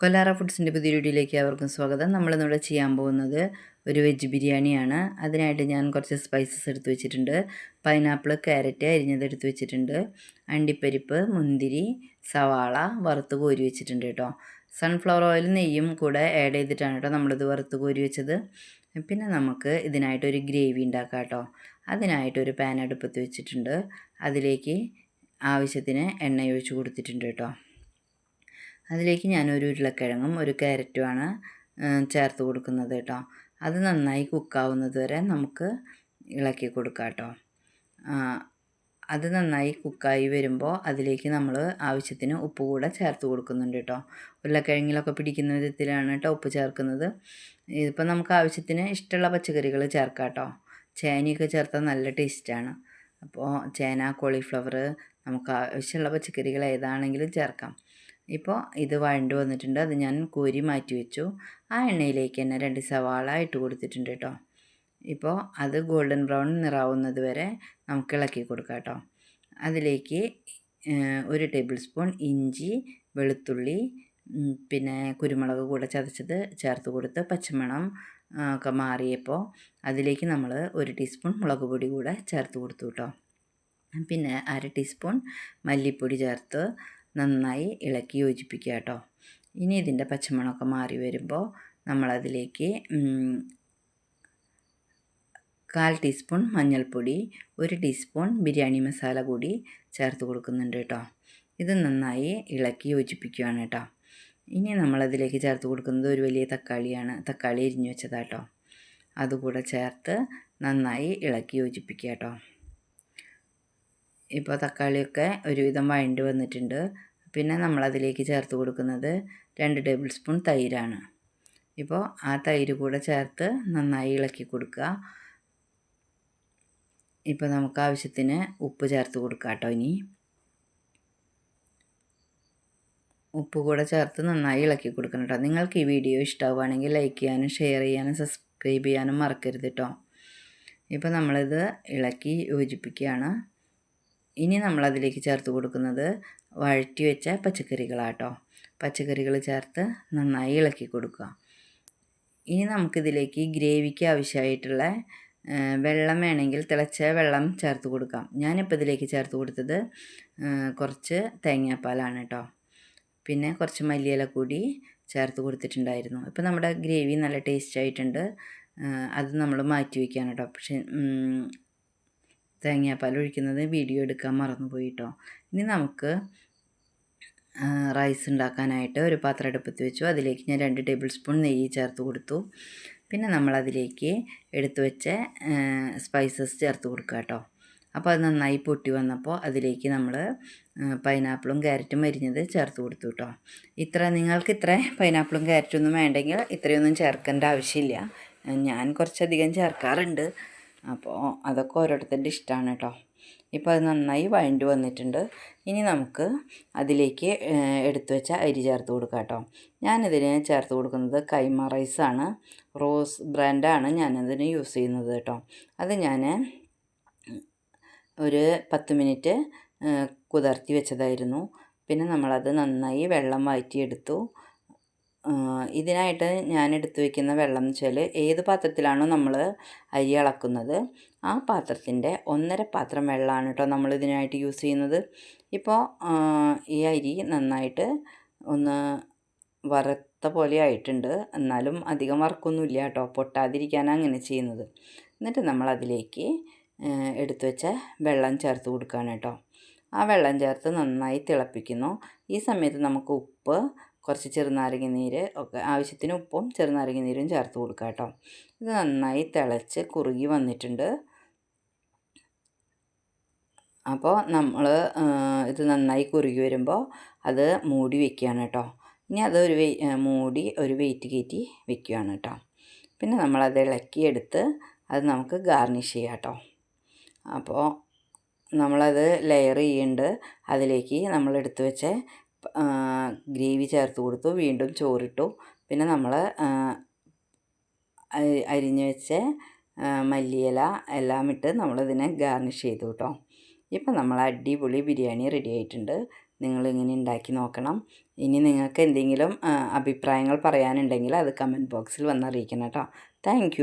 കൊല്ലാറ ഫുഡ്സിന്റെ പുതിയ വീഡിയോയിലേക്ക് അവർക്കും സ്വാഗതം. നമ്മളിന്നിവിടെ ചെയ്യാൻ പോകുന്നത് ഒരു വെജ് ബിരിയാണിയാണ്. അതിനായിട്ട് ഞാൻ കുറച്ച് സ്പൈസസ് എടുത്ത് വെച്ചിട്ടുണ്ട്. പൈനാപ്പിൾ ക്യാരറ്റ് അരിഞ്ഞത് എടുത്ത് വെച്ചിട്ടുണ്ട്. അണ്ടിപ്പരിപ്പ് മുന്തിരി സവാള വറുത്ത് കോരി വെച്ചിട്ടുണ്ട് കേട്ടോ. സൺഫ്ലവർ ഓയിൽ നെയ്യും കൂടെ ആഡ് ചെയ്തിട്ടാണ് കേട്ടോ നമ്മളിത് വറുത്ത് കോരി വെച്ചത്. പിന്നെ നമുക്ക് ഇതിനായിട്ടൊരു ഗ്രേവി ഉണ്ടാക്കാം കേട്ടോ. അതിനായിട്ടൊരു പാൻ അടുപ്പത്ത് വെച്ചിട്ടുണ്ട്. അതിലേക്ക് ആവശ്യത്തിന് എണ്ണ ഒഴിച്ച് കൊടുത്തിട്ടുണ്ട് കേട്ടോ. അതിലേക്ക് ഞാനൊരു ഉരുളക്കിഴങ്ങും ഒരു ക്യാരറ്റുമാണ് ചേർത്ത് കൊടുക്കുന്നത് കേട്ടോ. അത് നന്നായി കുക്കാവുന്നത് വരെ നമുക്ക് ഇളക്കി കൊടുക്കാം കേട്ടോ. അത് നന്നായി കുക്കായി വരുമ്പോൾ അതിലേക്ക് നമ്മൾ ആവശ്യത്തിന് ഉപ്പ് കൂടെ ചേർത്ത് കൊടുക്കുന്നുണ്ട് കേട്ടോ. ഉരുളക്കിഴങ്ങിലൊക്കെ പിടിക്കുന്ന വിധത്തിലാണ് കേട്ടോ ഉപ്പ് ചേർക്കുന്നത്. ഇതിപ്പോൾ നമുക്ക് ആവശ്യത്തിന് ഇഷ്ടമുള്ള പച്ചക്കറികൾ ചേർക്കാം കേട്ടോ. ചേനയൊക്കെ ചേർത്താൽ നല്ല ടേസ്റ്റാണ്. അപ്പോൾ ചേന കോളിഫ്ലവർ നമുക്ക് ആവശ്യമുള്ള പച്ചക്കറികൾ ഏതാണെങ്കിലും ചേർക്കാം. ഇപ്പോൾ ഇത് വഴണ്ട് വന്നിട്ടുണ്ട്. അത് ഞാൻ കോരി മാറ്റി വെച്ചു. ആ എണ്ണയിലേക്ക് തന്നെ രണ്ട് സവാള ഇട്ട് കൊടുത്തിട്ടുണ്ട് കേട്ടോ. ഇപ്പോൾ അത് ഗോൾഡൻ ബ്രൗൺ നിറാവുന്നത് വരെ നമുക്ക് ഇളക്കി കൊടുക്കാം കേട്ടോ. അതിലേക്ക് ഒരു ടേബിൾ സ്പൂൺ ഇഞ്ചി വെളുത്തുള്ളി പിന്നെ കുരുമുളക് കൂടെ ചതച്ചത് ചേർത്ത് കൊടുത്ത് പച്ചമണം ഒക്കെ മാറിയപ്പോൾ അതിലേക്ക് നമ്മൾ ഒരു ടീസ്പൂൺ മുളക് പൊടി കൂടെ ചേർത്ത് കൊടുത്തു കേട്ടോ. പിന്നെ അര ടീസ്പൂൺ മല്ലിപ്പൊടി ചേർത്ത് നന്നായി ഇളക്കി യോജിപ്പിക്കുക കേട്ടോ. ഇനി ഇതിന്റെ പച്ചമുളകൊക്കെ മാറി വരുമ്പോൾ നമ്മളതിലേക്ക് കാൽ ടീസ്പൂൺ മഞ്ഞൾപ്പൊടി ഒരു ടീസ്പൂൺ ബിരിയാണി മസാല കൂടി ചേർത്ത് കൊടുക്കുന്നുണ്ട് കേട്ടോ. ഇത് നന്നായി ഇളക്കി യോജിപ്പിക്കുകയാണ് കേട്ടോ. ഇനി നമ്മളതിലേക്ക് ചേർത്ത് കൊടുക്കുന്നത് ഒരു വലിയ തക്കാളിയാണ്. തക്കാളി എരിഞ്ഞു വെച്ചതാട്ടോ അതുകൂടെ ചേർത്ത് നന്നായി ഇളക്കി യോജിപ്പിക്കുക കേട്ടോ. ഇപ്പോൾ തക്കാളിയൊക്കെ ഒരുവിധം വഴണ്ട് വന്നിട്ടുണ്ട്. പിന്നെ നമ്മളതിലേക്ക് ചേർത്ത് കൊടുക്കുന്നത് രണ്ട് ടേബിൾ സ്പൂൺ തൈരാണ്. ഇപ്പോൾ ആ തൈര് കൂടെ ചേർത്ത് നന്നായി ഇളക്കി കൊടുക്കുക. ഇപ്പോൾ നമുക്ക് ആവശ്യത്തിന് ഉപ്പ് ചേർത്ത് കൊടുക്കാം കേട്ടോ ഇനി. ഉപ്പ് കൂടെ ചേർത്ത് നന്നായി ഇളക്കി കൊടുക്കണം കേട്ടോ. നിങ്ങൾക്ക് ഈ വീഡിയോ ഇഷ്ടമാവുകയാണെങ്കിൽ ലൈക്ക് ചെയ്യാനും ഷെയർ ചെയ്യാനും സബ്സ്ക്രൈബ് ചെയ്യാനും മറക്കരുത് കേട്ടോ. ഇപ്പോൾ നമ്മളിത് ഇളക്കി യോജിപ്പിക്കുകയാണ്. ഇനി നമ്മളതിലേക്ക് ചേർത്ത് കൊടുക്കുന്നത് വഴറ്റി വെച്ച പച്ചക്കറികളാട്ടോ. പച്ചക്കറികൾ ചേർത്ത് നന്നായി ഇളക്കി കൊടുക്കുക. ഇനി നമുക്കിതിലേക്ക് ഗ്രേവിക്ക് ആവശ്യമായിട്ടുള്ള വെള്ളം വേണമെങ്കിൽ തിളച്ച വെള്ളം ചേർത്ത് കൊടുക്കാം. ഞാനിപ്പോൾ ഇതിലേക്ക് ചേർത്ത് കൊടുത്തത് കുറച്ച് തേങ്ങാപ്പാലാണ് കേട്ടോ പിന്നെ കുറച്ച് മല്ലിയില കൂടി ചേർത്ത് കൊടുത്തിട്ടുണ്ടായിരുന്നു. ഇപ്പോൾ നമ്മുടെ ഗ്രേവി നല്ല ടേസ്റ്റ് ആയിട്ടുണ്ട്. അത് നമ്മൾ മാറ്റി വയ്ക്കുകയാണ് കേട്ടോ പക്ഷേ തേങ്ങാപ്പാൽ ഒഴിക്കുന്നത് വീഡിയോ എടുക്കാൻ മറന്നുപോയി കേട്ടോ ഇനി നമുക്ക് റൈസ് ഉണ്ടാക്കാനായിട്ട് ഒരു പാത്രം അടുപ്പത്ത് വെച്ചു. അതിലേക്ക് ഞാൻ രണ്ട് ടേബിൾ സ്പൂൺ നെയ്യ് ചേർത്ത് കൊടുത്തു. പിന്നെ നമ്മളതിലേക്ക് എടുത്തു വെച്ച സ്പൈസസ് ചേർത്ത് കൊടുക്കുക കേട്ടോ. അപ്പോൾ അത് നന്നായി പൊട്ടി വന്നപ്പോൾ അതിലേക്ക് നമ്മൾ പൈനാപ്പിളും ക്യാരറ്റും അരിഞ്ഞത് ചേർത്ത് കൊടുത്തു കേട്ടോ. ഇത്ര നിങ്ങൾക്ക് ഇത്ര പൈനാപ്പിളും ക്യാരറ്റും ഒന്നും വേണ്ടെങ്കിൽ ഇത്രയൊന്നും ചേർക്കേണ്ട ആവശ്യമില്ല. ഞാൻ കുറച്ചധികം ചേർക്കാറുണ്ട്. അപ്പോൾ അതൊക്കെ ഓരോരുത്തരുടെ ഇഷ്ടമാണ് കേട്ടോ. ഇപ്പോൾ അത് നന്നായി വഴണ്ടി വന്നിട്ടുണ്ട്. ഇനി നമുക്ക് അതിലേക്ക് എടുത്തു വെച്ച അരി ചേർത്ത് കൊടുക്കാം കേട്ടോ. ഞാനിതിന് ചേർത്ത് കൊടുക്കുന്നത് കൈമ റൈസാണ്. റോസ് ബ്രാൻഡാണ് ഞാനതിന് യൂസ് ചെയ്യുന്നത് കേട്ടോ. അത് ഞാൻ ഒരു പത്ത് മിനിറ്റ് കുതിർത്തി വെച്ചതായിരുന്നു. പിന്നെ നമ്മളത് നന്നായി വെള്ളം വാറ്റിയെടുത്തു ഇതിനായിട്ട് ഞാൻ എടുത്തു വയ്ക്കുന്ന വെള്ളം എന്ന് വെച്ചാൽ ഏത് പാത്രത്തിലാണോ നമ്മൾ അരി അളക്കുന്നത് ആ പാത്രത്തിന്റെ ഒന്നര പാത്രം വെള്ളമാണ് കേട്ടോ നമ്മൾ ഇതിനായിട്ട് യൂസ് ചെയ്യുന്നത്. ഇപ്പോൾ ഈ അരി നന്നായിട്ട് ഒന്ന് വറുത്ത പോലെ ആയിട്ടുണ്ട്. എന്നാലും അധികം വറക്കൊന്നുമില്ല കേട്ടോ പൊട്ടാതിരിക്കാനാണ് അങ്ങനെ ചെയ്യുന്നത്. എന്നിട്ട് നമ്മൾ അതിലേക്ക് എടുത്തു വെച്ച വെള്ളം ചേർത്ത് കൊടുക്കുകയാണ് കേട്ടോ. ആ വെള്ളം ചേർത്ത് നന്നായി തിളപ്പിക്കുന്നു. ഈ സമയത്ത് നമുക്ക് ഉപ്പ് കുറച്ച് ചെറുനാരങ്ങ നീര് ഒക്കെ ആവശ്യത്തിന് ഉപ്പും ചെറുനാരങ്ങ നീരും ചേർത്ത് കൊടുക്കുക കേട്ടോ. ഇത് നന്നായി തിളച്ച് കുറുകി വന്നിട്ടുണ്ട്. അപ്പോൾ നമ്മൾ ഇത് നന്നായി കുറുകി വരുമ്പോൾ അത് മൂടി വെക്കുകയാണ് കേട്ടോ. ഇനി അത് ഒരു മൂടി ഒരു വെയിറ്റ് കയറ്റി വെക്കുകയാണ് കേട്ടോ. പിന്നെ നമ്മളത് ഇളക്കിയെടുത്ത് അത് നമുക്ക് ഗാർണിഷ് ചെയ്യാം കേട്ടോ. അപ്പോൾ നമ്മളത് ലെയർ ചെയ്യുന്നുണ്ട് അതിലേക്ക് നമ്മൾ എടുത്തു വെച്ച ഗ്രേവി ചേർത്ത് കൊടുത്തു. വീണ്ടും ചോറിട്ടു. പിന്നെ നമ്മൾ അരിഞ്ഞു വെച്ച മല്ലിയില എല്ലാം ഇട്ട് നമ്മളിതിനെ ഗാർണിഷ് ചെയ്തു കേട്ടോ ഇപ്പം നമ്മൾ അടിപൊളി ബിരിയാണി റെഡി ആയിട്ടുണ്ട്. നിങ്ങളിങ്ങനെ ഉണ്ടാക്കി നോക്കണം. ഇനി നിങ്ങൾക്ക് എന്തെങ്കിലും അഭിപ്രായങ്ങൾ പറയാനുണ്ടെങ്കിൽ അത് കമന്റ് ബോക്സിൽ വന്നറിയിക്കണം കേട്ടോ താങ്ക്